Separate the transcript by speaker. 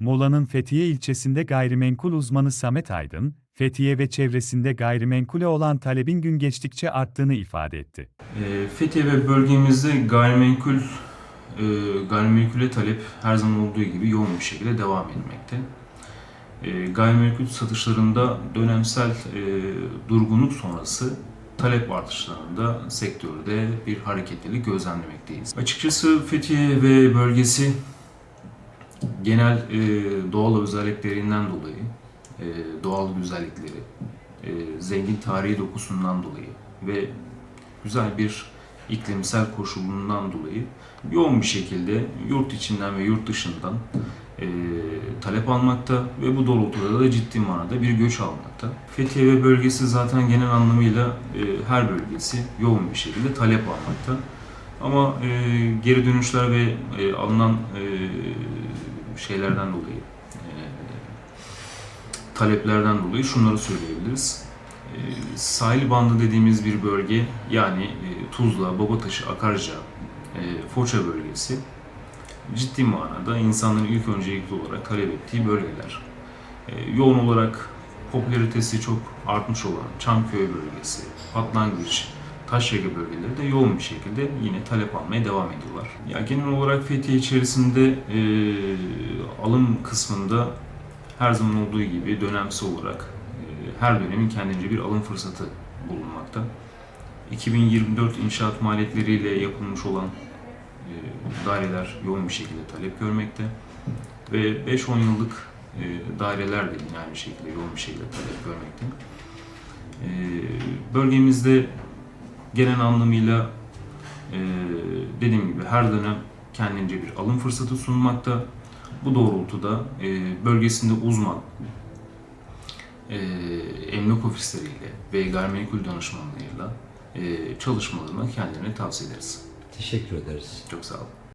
Speaker 1: Mola'nın Fethiye ilçesinde gayrimenkul uzmanı Samet Aydın, Fethiye ve çevresinde gayrimenkule olan talebin gün geçtikçe arttığını ifade etti.
Speaker 2: E, Fethiye ve bölgemizde gayrimenkul e, gayrimenkule talep her zaman olduğu gibi yoğun bir şekilde devam etmekte. E, gayrimenkul satışlarında dönemsel e, durgunluk sonrası talep artışlarında sektörde bir hareketlilik gözlemlemekteyiz. Açıkçası Fethiye ve bölgesi genel e, doğal özelliklerinden dolayı, e, doğal güzellikleri, e, zengin tarihi dokusundan dolayı ve güzel bir iklimsel koşulundan dolayı yoğun bir şekilde yurt içinden ve yurt dışından e, talep almakta ve bu doğrultuda da ciddi manada bir göç almakta. Fethiye ve bölgesi zaten genel anlamıyla e, her bölgesi yoğun bir şekilde talep almakta. Ama e, geri dönüşler ve e, alınan e, şeylerden dolayı, e, taleplerden dolayı şunları söyleyebiliriz. E, sahil bandı dediğimiz bir bölge yani e, Tuzla, Babataşı, Akarca, e, Foça bölgesi ciddi manada insanların ilk öncelikli olarak talep ettiği bölgeler. E, yoğun olarak popülaritesi çok artmış olan Çamköy bölgesi, Patlangıç, Taşyaka bölgeleri de yoğun bir şekilde yine talep almaya devam ediyorlar. Ya genel olarak Fethiye içerisinde e, alım kısmında her zaman olduğu gibi dönemsel olarak e, her dönemin kendince bir alım fırsatı bulunmakta. 2024 inşaat maliyetleriyle yapılmış olan e, daireler yoğun bir şekilde talep görmekte ve 5-10 yıllık e, daireler de yine aynı şekilde yoğun bir şekilde talep görmekte. E, Bölgemizde genel anlamıyla e, dediğim gibi her dönem kendince bir alım fırsatı sunmakta. Bu doğrultuda e, bölgesinde uzman e, emlak ofisleriyle ve gayrimenkul danışmanlarıyla e, çalışmalarını kendilerine tavsiye ederiz.
Speaker 3: Teşekkür ederiz.
Speaker 2: Çok sağ olun.